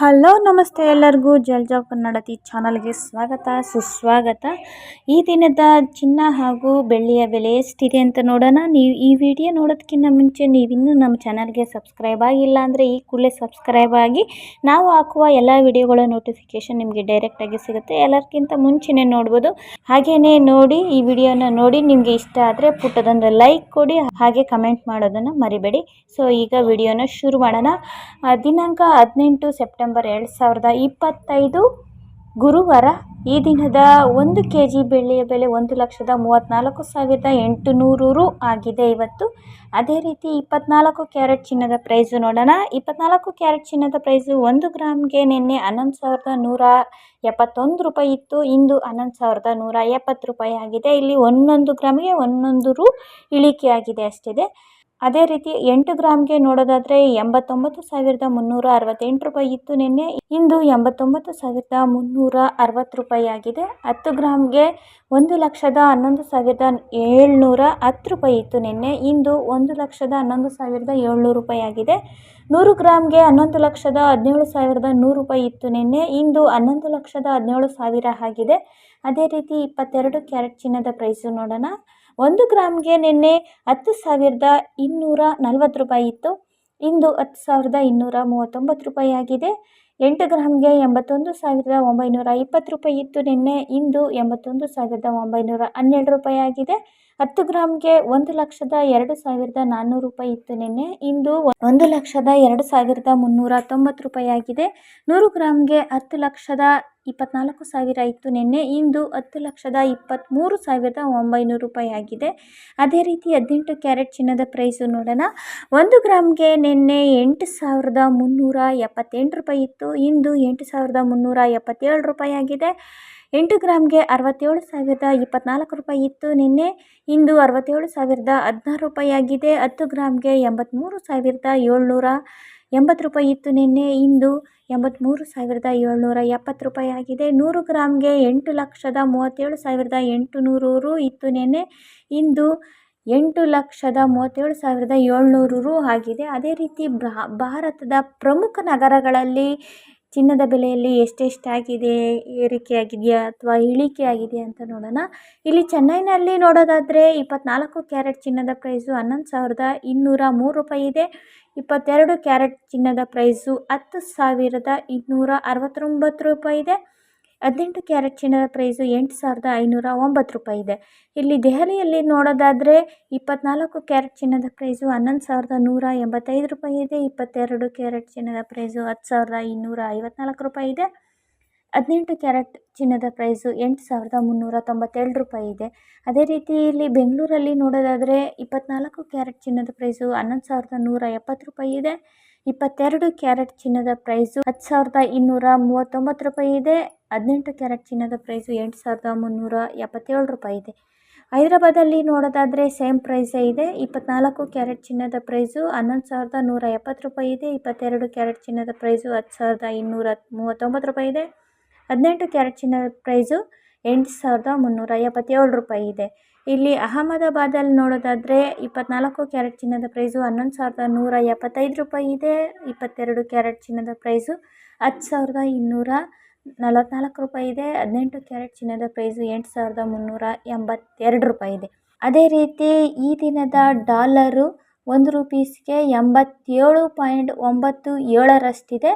Hello, ನಮಸ್ತೆ ಎಲ್ಲರಿಗೂ. ಜಲ್ಜಾವ್ ಕನ್ನಡತಿ ಚಾನಲ್ಗೆ ಸ್ವಾಗತ, ಸುಸ್ವಾಗತ. ಈ ದಿನದ ಚಿನ್ನ ಹಾಗೂ ಬೆಳ್ಳಿಯ ಬೆಲೆ ಎಷ್ಟಿದೆ ಅಂತ ನೋಡೋಣ. ನೀವು ಈ ವಿಡಿಯೋ ನೋಡೋದಕ್ಕಿಂತ ಮುಂಚೆ ನೀವಿನ್ನೂ ನಮ್ಮ ಚಾನಲ್ಗೆ ಸಬ್ಸ್ಕ್ರೈಬ್ ಆಗಿಲ್ಲ ಅಂದರೆ ಈ ಕೂಡಲೇ ಸಬ್ಸ್ಕ್ರೈಬ್ ಆಗಿ, ನಾವು ಹಾಕುವ ಎಲ್ಲ ವಿಡಿಯೋಗಳ ನೋಟಿಫಿಕೇಷನ್ ನಿಮಗೆ ಡೈರೆಕ್ಟಾಗಿ ಸಿಗುತ್ತೆ. ಎಲ್ಲರಿಗಿಂತ ಮುಂಚೆನೇ ನೋಡ್ಬೋದು. ಹಾಗೆಯೇ ನೋಡಿ, ಈ ವಿಡಿಯೋನ ನೋಡಿ ನಿಮಗೆ ಇಷ್ಟ ಆದರೆ ಪುಟ್ಟದೊಂದು ಲೈಕ್ ಕೊಡಿ, ಹಾಗೆ ಕಮೆಂಟ್ ಮಾಡೋದನ್ನು ಮರಿಬೇಡಿ. ಸೊ ಈಗ ವಿಡಿಯೋನ ಶುರು ಮಾಡೋಣ. ದಿನಾಂಕ ಹದಿನೆಂಟು ಸೆಪ್ಟೆಂಬರ್ ಎರಡು ಸಾವಿರದ ಇಪ್ಪತ್ತೈದು ಗುರುವಾರ ಈ ದಿನದ ಒಂದು ಕೆ ಜಿ ಬೆಳ್ಳಿಯ ಬೆಲೆ ಒಂದು ಲಕ್ಷದ ಮೂವತ್ತ್ನಾಲ್ಕು ಸಾವಿರದ ಎಂಟು ನೂರು ರು ಆಗಿದೆ. ಇವತ್ತು ಅದೇ ರೀತಿ ಇಪ್ಪತ್ನಾಲ್ಕು ಕ್ಯಾರೆಟ್ ಚಿನ್ನದ ಪ್ರೈಸು ನೋಡೋಣ. ಇಪ್ಪತ್ನಾಲ್ಕು ಕ್ಯಾರೆಟ್ ಚಿನ್ನದ ಪ್ರೈಸು ಒಂದು ಗ್ರಾಮ್ಗೆ ನಿನ್ನೆ ಹನ್ನೊಂದು ಸಾವಿರದ ನೂರ ಎಪ್ಪತ್ತೊಂದು ರೂಪಾಯಿ ಇತ್ತು. ಇಂದು ಹನ್ನೊಂದು ಸಾವಿರದ ನೂರ ಎಪ್ಪತ್ತು ರೂಪಾಯಿ ಆಗಿದೆ. ಇಲ್ಲಿ ಒಂದೊಂದು ಗ್ರಾಮ್ಗೆ ಒಂದೊಂದು ರು ಇಳಿಕೆಯಾಗಿದೆ ಅಷ್ಟಿದೆ ಅದೇ ರೀತಿ ಎಂಟು ಗ್ರಾಮ್ಗೆ ನೋಡೋದಾದರೆ ಎಂಬತ್ತೊಂಬತ್ತು ಸಾವಿರದ ಮುನ್ನೂರ ಅರವತ್ತೆಂಟು ರೂಪಾಯಿ ಇತ್ತು ನಿನ್ನೆ. ಇಂದು ಎಂಬತ್ತೊಂಬತ್ತು ಸಾವಿರದ ಮುನ್ನೂರ ಅರವತ್ತು ರೂಪಾಯಿ ಆಗಿದೆ ಹತ್ತು ಗ್ರಾಮ್ಗೆ ಒಂದು ಲಕ್ಷದ ಹನ್ನೊಂದು ಸಾವಿರದ ಏಳ್ನೂರ ಹತ್ತು ರೂಪಾಯಿ ಇತ್ತು ನಿನ್ನೆ. ಇಂದು ಒಂದು ಲಕ್ಷದ ಹನ್ನೊಂದು ಸಾವಿರದ ಏಳ್ನೂರು ರೂಪಾಯಿ ಆಗಿದೆ ನೂರು ಗ್ರಾಮ್ಗೆ ಹನ್ನೊಂದು ಲಕ್ಷದ ಹದಿನೇಳು ಸಾವಿರದ ನೂರು ರೂಪಾಯಿ ಇತ್ತು ನಿನ್ನೆ. ಇಂದು ಹನ್ನೊಂದು ಲಕ್ಷದ ಹದಿನೇಳು ಸಾವಿರ ಆಗಿದೆ. ಅದೇ ರೀತಿ ಇಪ್ಪತ್ತೆರಡು ಕ್ಯಾರೆಟ್ ಚಿನ್ನದ ಪ್ರೈಸು ನೋಡೋಣ. ಒಂದು ಗ್ರಾಮ್ಗೆ ನಿನ್ನೆ ಹತ್ತು ಸಾವಿರದ ಇನ್ನೂರ ನಲ್ವತ್ತು ರೂಪಾಯಿ ಇತ್ತು. ಇಂದು ಹತ್ತು ಸಾವಿರದ ಇನ್ನೂರ ಮೂವತ್ತೊಂಬತ್ತು ರೂಪಾಯಿ ಆಗಿದೆ. ಎಂಟು ಗ್ರಾಮ್ಗೆ ಎಂಬತ್ತೊಂದು ಸಾವಿರದ ಒಂಬೈನೂರ ಇಪ್ಪತ್ತು ರೂಪಾಯಿ ಇತ್ತು. ನಿನ್ನೆ ಇಂದು ಎಂಬತ್ತೊಂದು ಸಾವಿರದ ಒಂಬೈನೂರ ಹನ್ನೆರಡು ರೂಪಾಯಿ ಆಗಿದೆ. ಹತ್ತು ಗ್ರಾಮ್ಗೆ ಒಂದು ಲಕ್ಷದ ಎರಡು ಸಾವಿರದ ನಾನ್ನೂರು ರೂಪಾಯಿ ಇತ್ತು ನಿನ್ನೆ. ಇಂದು ಒಂದು ಲಕ್ಷದ ಎರಡು ಸಾವಿರದ ಮುನ್ನೂರ ತೊಂಬತ್ತು ರೂಪಾಯಿ ಆಗಿದೆ. ನೂರು ಗ್ರಾಮ್ಗೆ ಹತ್ತು ಲಕ್ಷದ ಇಪ್ಪತ್ನಾಲ್ಕು ಸಾವಿರ ಇತ್ತು ನಿನ್ನೆ. ಇಂದು ಹತ್ತು ಲಕ್ಷದ ಇಪ್ಪತ್ತ್ಮೂರು ಸಾವಿರದ ಒಂಬೈನೂರು ರೂಪಾಯಿ ಆಗಿದೆ. ಅದೇ ರೀತಿ ಹದಿನೆಂಟು ಕ್ಯಾರೆಟ್ ಚಿನ್ನದ ಪ್ರೈಸು ನೋಡೋಣ. ಒಂದು ಗ್ರಾಮ್ಗೆ ನಿನ್ನೆ ಎಂಟು ಸಾವಿರದ ಮುನ್ನೂರ ಎಪ್ಪತ್ತೆಂಟು ರೂಪಾಯಿ ಇತ್ತು. ಇಂದು ಎಂಟು ಸಾವಿರದ ಮುನ್ನೂರ ಎಪ್ಪತ್ತೇಳು ರೂಪಾಯಿ ಆಗಿದೆ. ಎಂಟು ಗ್ರಾಮ್ಗೆ ಅರವತ್ತೇಳು ಸಾವಿರದ ಇಪ್ಪತ್ತ್ನಾಲ್ಕು ರೂಪಾಯಿ ಇತ್ತು. ನಿನ್ನೆ ಇಂದು ಅರವತ್ತೇಳು ಸಾವಿರದ ಹದಿನಾರು ರೂಪಾಯಿ ಆಗಿದೆ ಹತ್ತು ಗ್ರಾಮ್ಗೆ ಎಂಬತ್ತ್ಮೂರು ಸಾವಿರದ ಏಳ್ನೂರ ಎಂಬತ್ತು ರೂಪಾಯಿ ಇತ್ತು. ನಿನ್ನೆ ಇಂದು ಎಂಬತ್ತ್ಮೂರು ಸಾವಿರದ ಏಳ್ನೂರ ಎಪ್ಪತ್ತು ರೂಪಾಯಿ ಆಗಿದೆ ನೂರು ಗ್ರಾಮ್ಗೆ ಎಂಟು ಲಕ್ಷದ ಮೂವತ್ತೇಳು ಸಾವಿರದ ಎಂಟು ನೂರು ರು ಇತ್ತು. ನಿನ್ನೆ ಇಂದು ಎಂಟು ಲಕ್ಷದ ಮೂವತ್ತೇಳು ಸಾವಿರದ ಏಳ್ನೂರು ರು ಆಗಿದೆ. ಅದೇ ರೀತಿ ಭಾರತದ ಪ್ರಮುಖ ನಗರಗಳಲ್ಲಿ ಚಿನ್ನದ ಬೆಲೆಯಲ್ಲಿ ಎಷ್ಟೆಷ್ಟಾಗಿದೆ ಏರಿಕೆಯಾಗಿದೆಯಾ ಅಥವಾ ಇಳಿಕೆ ಆಗಿದೆಯಾ ಅಂತ ನೋಡೋಣ. ಇಲ್ಲಿ ಚೆನ್ನೈನಲ್ಲಿ ನೋಡೋದಾದರೆ ಇಪ್ಪತ್ನಾಲ್ಕು ಕ್ಯಾರೆಟ್ ಚಿನ್ನದ ಪ್ರೈಸು ಹನ್ನೊಂದು ಸಾವಿರದ ಇನ್ನೂರ ಮೂರು ರೂಪಾಯಿ ಇದೆ. ಇಪ್ಪತ್ತೆರಡು ಕ್ಯಾರೆಟ್ ಚಿನ್ನದ ಪ್ರೈಸು ಹತ್ತು ಸಾವಿರದ ಇನ್ನೂರ ಅರವತ್ತೊಂಬತ್ತು ರೂಪಾಯಿ ಇದೆ. ಹದಿನೆಂಟು ಕ್ಯಾರೆಟ್ ಚಿನ್ನದ ಪ್ರೈಸು ಎಂಟು ಸಾವಿರದ ಐನೂರ ಒಂಬತ್ತು ರೂಪಾಯಿ ಇದೆ. ಇಲ್ಲಿ ದೆಹಲಿಯಲ್ಲಿ ನೋಡೋದಾದರೆ ಇಪ್ಪತ್ತ್ನಾಲ್ಕು ಕ್ಯಾರೆಟ್ ಚಿನ್ನದ ಪ್ರೈಸು ಹನ್ನೊಂದು ಸಾವಿರದ ನೂರ ಎಂಬತ್ತೈದು ರೂಪಾಯಿ ಇದೆ. ಇಪ್ಪತ್ತೆರಡು ಕ್ಯಾರೆಟ್ ಚಿನ್ನದ ಪ್ರೈಸು ಹತ್ತು ಸಾವಿರದ ಇನ್ನೂರ ಐವತ್ನಾಲ್ಕು ರೂಪಾಯಿ ಇದೆ. ಹದಿನೆಂಟು ಕ್ಯಾರೆಟ್ ಚಿನ್ನದ ಪ್ರೈಸು ಎಂಟು ಸಾವಿರದ ಮುನ್ನೂರ ತೊಂಬತ್ತೇಳು ರೂಪಾಯಿ ಇದೆ. ಅದೇ ರೀತಿ ಇಲ್ಲಿ ಬೆಂಗಳೂರಲ್ಲಿ ನೋಡೋದಾದರೆ ಇಪ್ಪತ್ತ್ನಾಲ್ಕು ಕ್ಯಾರೆಟ್ ಚಿನ್ನದ ಪ್ರೈಸು ಹನ್ನೊಂದು ಸಾವಿರದ ನೂರ ಎಪ್ಪತ್ತು ರೂಪಾಯಿ ಇದೆ. ಇಪ್ಪತ್ತೆರಡು ಕ್ಯಾರೆಟ್ ಚಿನ್ನದ ಪ್ರೈಸು ಹತ್ತು ಸಾವಿರದ ಇನ್ನೂರ ಮೂವತ್ತೊಂಬತ್ತು ರೂಪಾಯಿ ಇದೆ. ಹದಿನೆಂಟು ಕ್ಯಾರೆಟ್ ಚಿನ್ನದ ಪ್ರೈಸು ಎಂಟು ಸಾವಿರದ ಮುನ್ನೂರ ಎಪ್ಪತ್ತೇಳು ರೂಪಾಯಿ ಇದೆ. ಹೈದರಾಬಾದಲ್ಲಿ ನೋಡೋದಾದರೆ ಸೇಮ್ ಪ್ರೈಸೇ ಇದೆ. ಇಪ್ಪತ್ನಾಲ್ಕು ಕ್ಯಾರೆಟ್ ಚಿನ್ನದ ಪ್ರೈಸು ಹನ್ನೊಂದು ಸಾವಿರದ ನೂರ ಎಪ್ಪತ್ತು ರೂಪಾಯಿ ಇದೆ. ಇಪ್ಪತ್ತೆರಡು ಕ್ಯಾರೆಟ್ ಚಿನ್ನದ ಪ್ರೈಸು ಹತ್ತು ಸಾವಿರದ ಇನ್ನೂರ ಮೂವತ್ತೊಂಬತ್ತು ರೂಪಾಯಿ ಇದೆ. ಹದಿನೆಂಟು ಕ್ಯಾರೆಟ್ ಚಿನ್ನದ ಪ್ರೈಸು ಎಂಟು ಸಾವಿರದ ಮುನ್ನೂರ ಎಪ್ಪತ್ತೇಳು ರೂಪಾಯಿ ಇದೆ. ಇಲ್ಲಿ ಅಹಮದಾಬಾದಲ್ಲಿ ನೋಡೋದಾದರೆ ಇಪ್ಪತ್ನಾಲ್ಕು ಕ್ಯಾರೆಟ್ ಚಿನ್ನದ ಪ್ರೈಸು, ಹನ್ನೊಂದು ಸಾವಿರದ ನೂರ ಎಪ್ಪತ್ತೈದು ರೂಪಾಯಿ ಇದೆ. ಇಪ್ಪತ್ತೆರಡು ಕ್ಯಾರೆಟ್ ಚಿನ್ನದ ಪ್ರೈಸು, ಹತ್ತು ಸಾವಿರದ ಇನ್ನೂರ ನಲವತ್ತ್ನಾಲ್ಕು ರೂಪಾಯಿ ಇದೆ. ಹದಿನೆಂಟು ಕ್ಯಾರೆಟ್ ಚಿನ್ನದ ಪ್ರೈಸು, ಎಂಟು ಸಾವಿರದ ಮುನ್ನೂರ ಎಂಬತ್ತೆರಡು ರೂಪಾಯಿ ಇದೆ. ಅದೇ ರೀತಿ ಈ ದಿನದ ಡಾಲರು ಒಂದು ರೂಪೀಸ್ಗೆ ಎಂಬತ್ತೇಳು ಪಾಯಿಂಟ್ ಒಂಬತ್ತು ಏಳರಷ್ಟಿದೆ.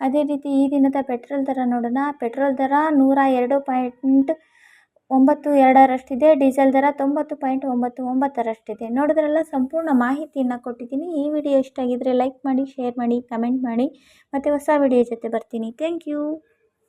ಅದೇ ರೀತಿ ಈ ದಿನದ ಪೆಟ್ರೋಲ್ ದರ ನೋಡೋಣ. ಪೆಟ್ರೋಲ್ ದರ ನೂರ ಎರಡು ಪಾಯಿಂಟ್ ಒಂಬತ್ತು ಎರಡರಷ್ಟಿದೆ, ಡೀಸೆಲ್ ದರ ತೊಂಬತ್ತು ಪಾಯಿಂಟ್ ಒಂಬತ್ತು ಒಂಬತ್ತರಷ್ಟಿದೆ. ನೋಡಿದ್ರಲ್ಲ, ಸಂಪೂರ್ಣ ಮಾಹಿತಿಯನ್ನು ಕೊಟ್ಟಿದ್ದೀನಿ. ಈ ವಿಡಿಯೋ ಇಷ್ಟ ಆಗಿದ್ದರೆ ಲೈಕ್ ಮಾಡಿ, ಶೇರ್ ಮಾಡಿ, ಕಮೆಂಟ್ ಮಾಡಿ. ಮತ್ತು ಹೊಸ ವಿಡಿಯೋ ಜೊತೆ ಬರ್ತೀನಿ. Thank you.